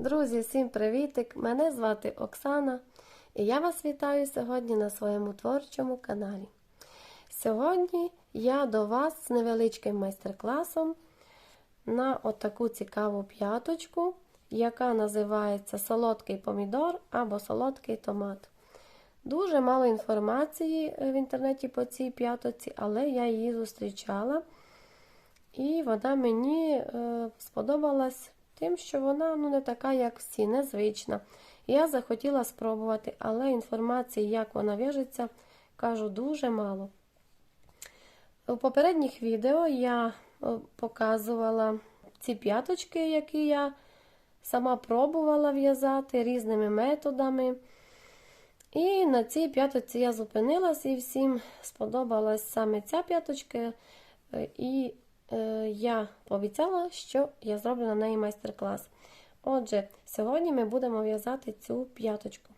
Друзі, всім привітик! Мене звати Оксана і я вас вітаю сьогодні на своєму творчому каналі. Сьогодні я до вас з невеличким майстер-класом на отаку цікаву п'яточку, яка називається солодкий помідор або солодкий томат. Дуже мало інформації в інтернеті по цій п'ятоці, але я її зустрічала. І вона мені е, сподобалась тим, що вона ну, не така, як всі, незвична. Я захотіла спробувати, але інформації, як вона в'яжеться, кажу, дуже мало. У попередніх відео я е, показувала ці п'яточки, які я сама пробувала в'язати різними методами. І на цій п'яточці я зупинилась і всім сподобалась саме ця п'яточка. Е, І я пообіцяла, що я зроблю на неї майстер-клас. Отже, сьогодні ми будемо в'язати цю п'яточку.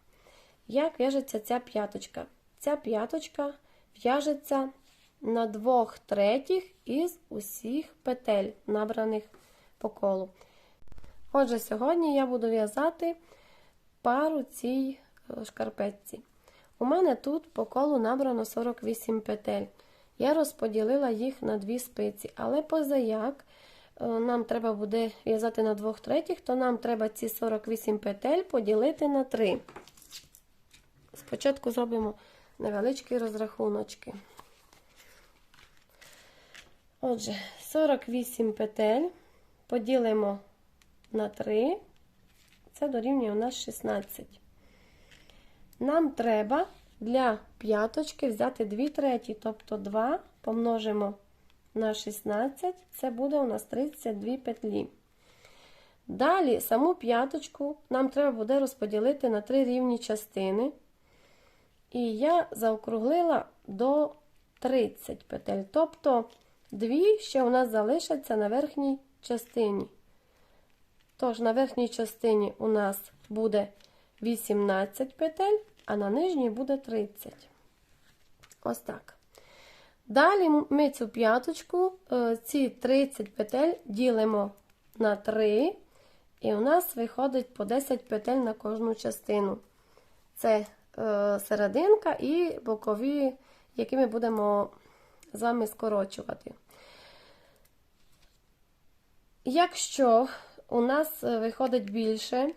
Як в'яжеться ця п'яточка? Ця п'яточка в'яжеться на двох третіх із усіх петель, набраних по колу. Отже, сьогодні я буду в'язати пару цій е, шкарпетці. У мене тут по колу набрано 48 петель. Я розподілила їх на дві спиці, але позаяк е, нам треба буде в'язати на двох третіх, то нам треба ці 48 петель поділити на 3. Спочатку зробимо невеличкі розрахуночки. Отже, 48 петель поділимо на 3, це дорівнює у нас 16. Нам треба для п'яточки взяти 2 треті, тобто 2 помножимо на 16, це буде у нас 32 петлі. Далі саму п'яточку нам треба буде розподілити на 3 рівні частини. І я заокруглила до 30 петель. Тобто 2 ще у нас залишаться на верхній частині. Тож, на верхній частині у нас буде 18 петель, а на нижній буде 30. Ось так. Далі ми цю п'яточку, ці 30 петель ділимо на 3, і у нас виходить по 10 петель на кожну частину. Це серединка і бокові, які ми будемо з вами скорочувати. Якщо у нас виходить більше,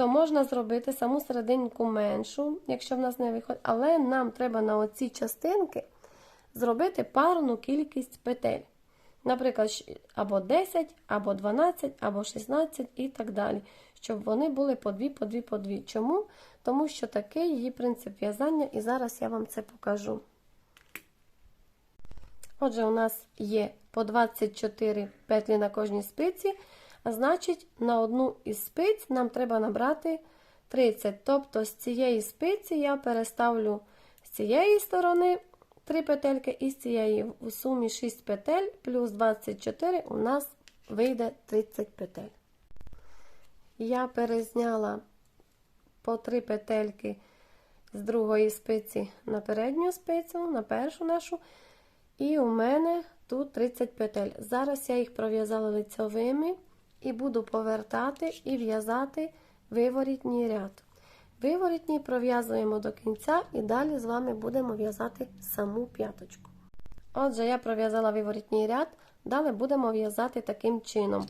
то можна зробити саму серединку меншу, якщо в нас не виходить, але нам треба на оці частинки зробити парну кількість петель. Наприклад, або 10, або 12, або 16 і так далі. Щоб вони були по 2, по 2, по 2. Чому? Тому що такий її принцип в'язання, і зараз я вам це покажу. Отже, у нас є по 24 петлі на кожній спиці. Значить, на одну із спиць нам треба набрати 30. Тобто, з цієї спиці я переставлю з цієї сторони 3 петельки, і з цієї у сумі 6 петель, плюс 24 у нас вийде 30 петель. Я перезняла по 3 петельки з другої спиці на передню спицю, на першу нашу. І у мене тут 30 петель. Зараз я їх пров'язала лицьовими. І буду повертати і в'язати виворітній ряд. Виворітній пров'язуємо до кінця і далі з вами будемо в'язати саму п'яточку. Отже, я пров'язала виворітній ряд, далі будемо в'язати таким чином.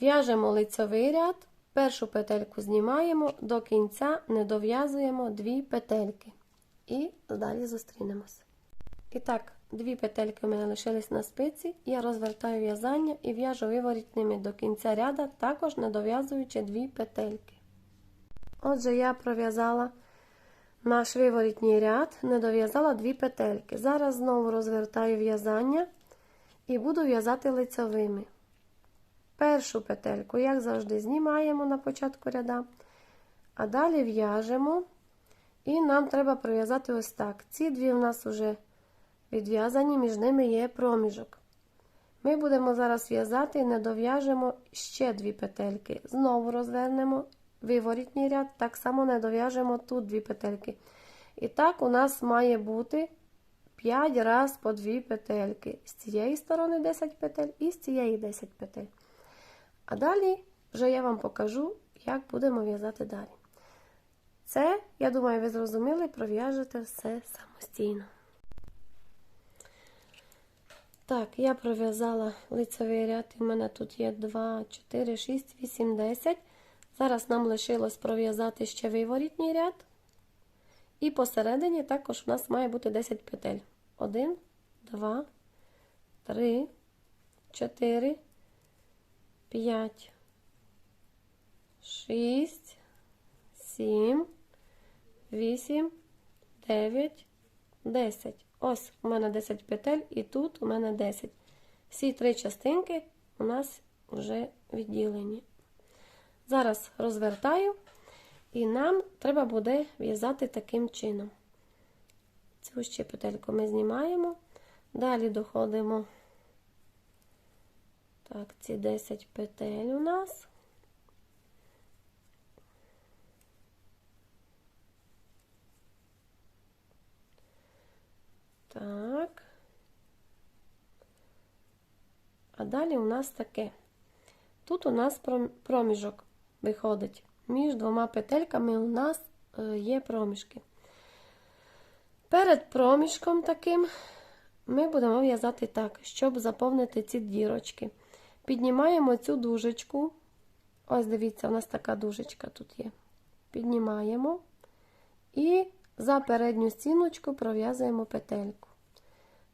В'яжемо лицьовий ряд, першу петельку знімаємо, до кінця не дов'язуємо дві петельки. І далі зустрінемося. І так, Дві петельки у мене лишились на спиці, я розвертаю в'язання і в'яжу виворітними до кінця ряда, також не дов'язуючи дві петельки. Отже, я пров'язала наш виворітній ряд, не дов'язала дві петельки. Зараз знову розвертаю в'язання і буду в'язати лицевими. Першу петельку, як завжди, знімаємо на початку ряда, а далі в'яжемо, і нам треба пров'язати ось так. Ці дві у нас вже відв'язані, між ними є проміжок. Ми будемо зараз в'язати і не дов'яжемо ще дві петельки. Знову розвернемо виворітній ряд, так само не дов'яжемо тут дві петельки. І так, у нас має бути 5 раз по 2 петельки. З цієї сторони 10 петель і з цієї 10 петель. А далі вже я вам покажу, як будемо в'язати далі. Це, я думаю, ви зрозуміли, пров'яжете все самостійно. Так, я пров'язала лицевий ряд, і в мене тут є 2, 4, 6, 8, 10. Зараз нам лишилось пров'язати ще виворітній ряд. І посередині також у нас має бути 10 петель. 1, 2, 3, 4, 5, 6, 7, 8, 9, 10. Ось у мене 10 петель і тут у мене 10. Всі три частинки у нас вже відділені. Зараз розвертаю, і нам треба буде в'язати таким чином. Цю ще петельку ми знімаємо. Далі доходимо. Так, ці 10 петель у нас. Так. А далі у нас таке. Тут у нас проміжок виходить. Між двома петельками у нас е, є проміжки. Перед проміжком таким ми будемо в'язати так, щоб заповнити ці дірочки. Піднімаємо цю дужечку. Ось, дивіться, у нас така дужечка тут є. Піднімаємо і за передню стіночку пров'язуємо петельку.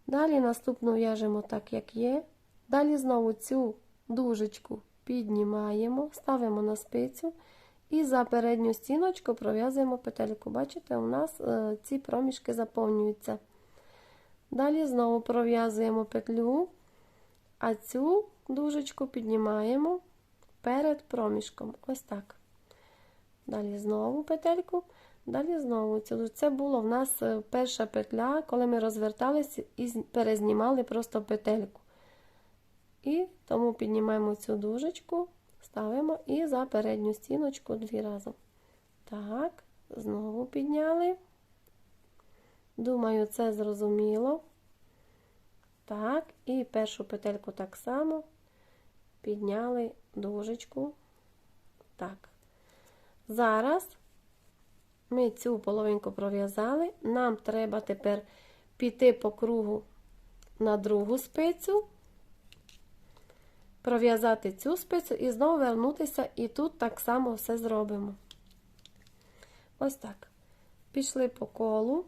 Далі наступну в'яжемо так, як є. Далі знову цю дужечку піднімаємо, ставимо на спицю і за передню стіночку пров'язуємо петельку. Бачите, у нас е, ці проміжки заповнюються. Далі знову пров'язуємо петлю, а цю дужечку піднімаємо перед проміжком. Ось так. Далі знову петельку. Далі знову. Це було в нас е, перша петля, коли ми розверталися і перезнімали просто петельку. І тому піднімаємо цю дужечку, ставимо і за передню стіночку дві разом. Так, знову підняли. Думаю, це зрозуміло. Так, і першу петельку так само підняли дужечку. Так. Зараз ми цю половинку пров'язали. Нам треба тепер піти по кругу на другу спицю, пров'язати цю спицю і знову вернутися, і тут так само все зробимо. Ось так. Пішли по колу,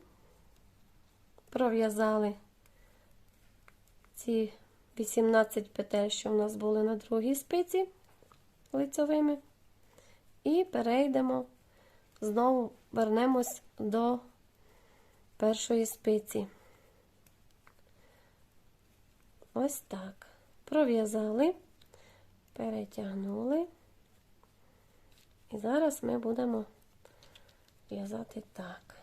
пров'язали ці 18 петель, що в нас були на другій спиці лицьовими, і перейдемо знову вернемось до першої спиці. Ось так. Пров'язали, перетягнули. І зараз ми будемо в'язати так.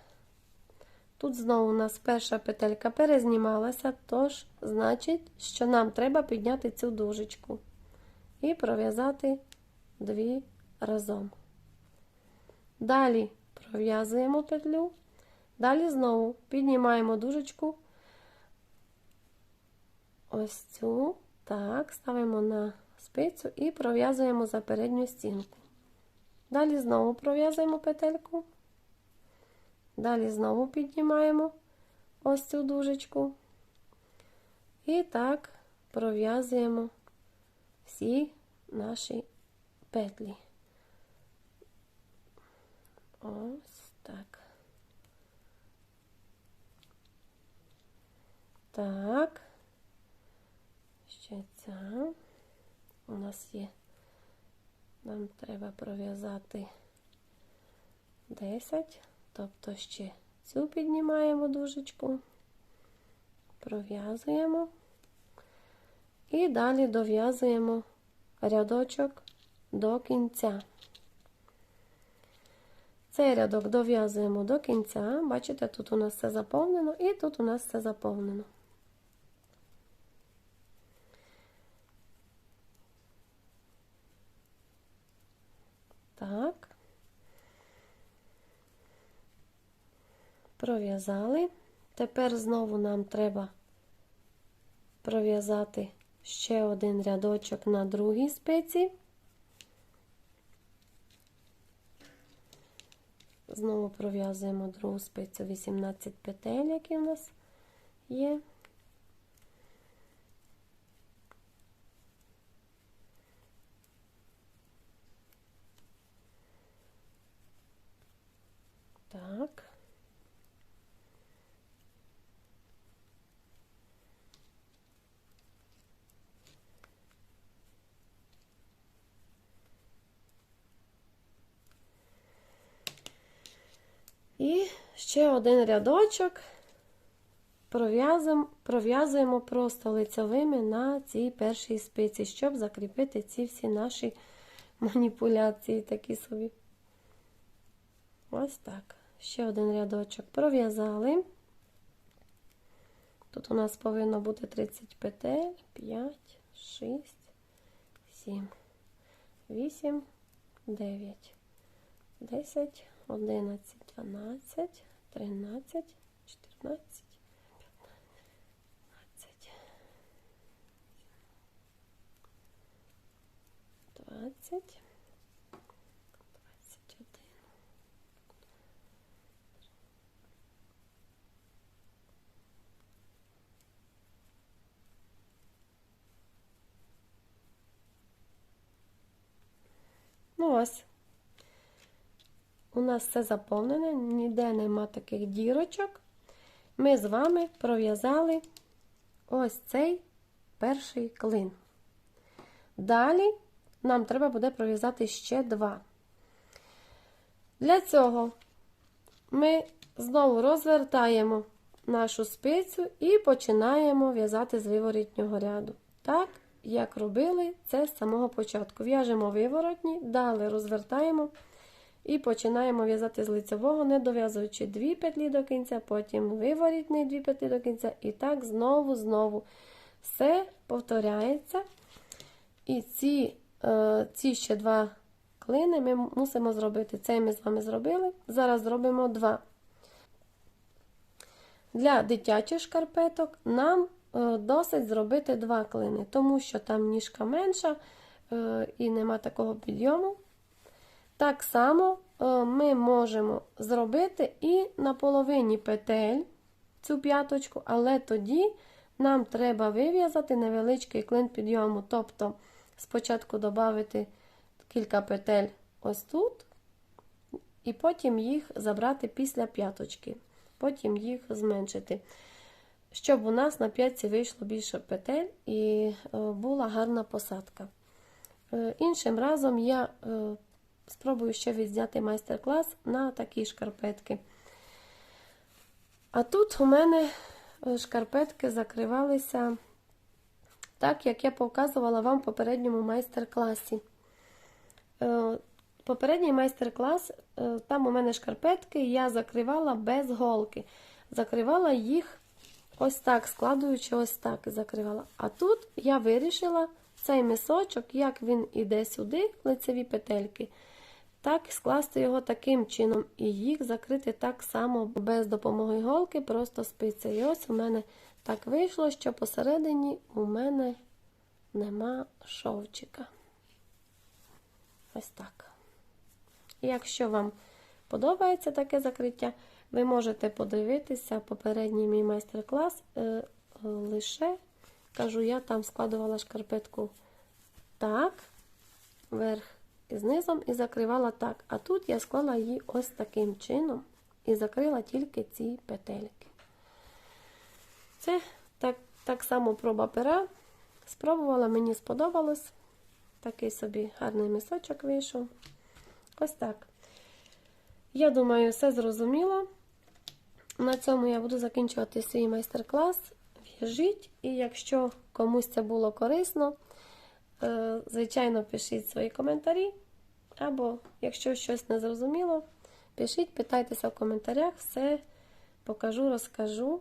Тут знову у нас перша петелька перезнімалася, тож, значить, що нам треба підняти цю дужечку і пров'язати дві разом. Далі пров'язуємо петлю, далі знову піднімаємо дужечку, ось цю, так, ставимо на спицю і пров'язуємо за передню стінку. Далі знову пров'язуємо петельку, далі знову піднімаємо ось цю дужечку. І так пров'язуємо всі наші петлі. Ось так. Так. Ще ця. У нас є. Нам треба пров'язати 10, тобто ще цю піднімаємо дужечку, пров'язуємо і далі дов'язуємо рядочок до кінця. Цей рядок дов'язуємо до кінця. Бачите, тут у нас все заповнено і тут у нас все заповнено. Так. Пров'язали. Тепер знову нам треба пров'язати ще один рядочок на другій спиці. Знову пров'язуємо другу спицю 18 петель, які в нас є. Так. І ще один рядочок пров'язуємо просто лицевими на цій першій спиці, щоб закріпити ці всі наші маніпуляції такі собі. Ось так. Ще один рядочок пров'язали. Тут у нас повинно бути 30 петель, 5, 6, 7, 8, 9, 10, 11, 12, 13, 14, 15, 20, 21. Ну ось. У нас все заповнене, ніде нема таких дірочок. Ми з вами пров'язали ось цей перший клин. Далі нам треба буде пров'язати ще два. Для цього ми знову розвертаємо нашу спицю і починаємо в'язати з виворітнього ряду. Так, як робили це з самого початку. В'яжемо виворотні, далі розвертаємо і починаємо в'язати з лицевого, не дов'язуючи дві петлі до кінця, потім виворітний дві петлі до кінця. І так знову, знову все повторяється. І ці, е, ці ще два клини ми мусимо зробити. Цей ми з вами зробили. Зараз зробимо два. Для дитячих шкарпеток нам е, досить зробити два клини, тому що там ніжка менша е, і нема такого підйому. Так само е, ми можемо зробити і на половині петель цю п'яточку, але тоді нам треба вив'язати невеличкий клин підйому. Тобто спочатку додати кілька петель ось тут, і потім їх забрати після п'яточки, потім їх зменшити. Щоб у нас на п'ятці вийшло більше петель і е, була гарна посадка. Е, іншим разом я спробую ще відзняти майстер-клас на такі шкарпетки. А тут у мене е, шкарпетки закривалися так, як я показувала вам в попередньому майстер-класі. Е, попередній майстер-клас, е, там у мене шкарпетки, я закривала без голки. Закривала їх ось так, складуючи ось так закривала. А тут я вирішила цей мисочок, як він іде сюди, лицеві петельки так скласти його таким чином, і їх закрити так само без допомоги голки, просто спицею. І ось у мене так вийшло, що посередині у мене нема шовчика. Ось так. І якщо вам подобається таке закриття, ви можете подивитися попередній мій майстер-клас. Е, лише, кажу, я там складувала шкарпетку так, вверх і знизом і закривала так. А тут я склала її ось таким чином і закрила тільки ці петельки. Це так, так само проба пера. Спробувала, мені сподобалось. Такий собі гарний місочок вийшов. Ось так. Я думаю, все зрозуміло. На цьому я буду закінчувати свій майстер-клас. В'яжіть, і якщо комусь це було корисно, Е, звичайно, пишіть свої коментарі. Або, якщо щось не зрозуміло, пишіть, питайтеся в коментарях, все покажу, розкажу.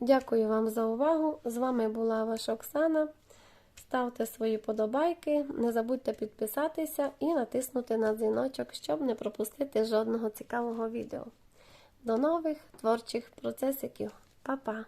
Дякую вам за увагу. З вами була ваша Оксана. Ставте свої подобайки, не забудьте підписатися і натиснути на дзвіночок, щоб не пропустити жодного цікавого відео. До нових творчих процесиків. Па-па!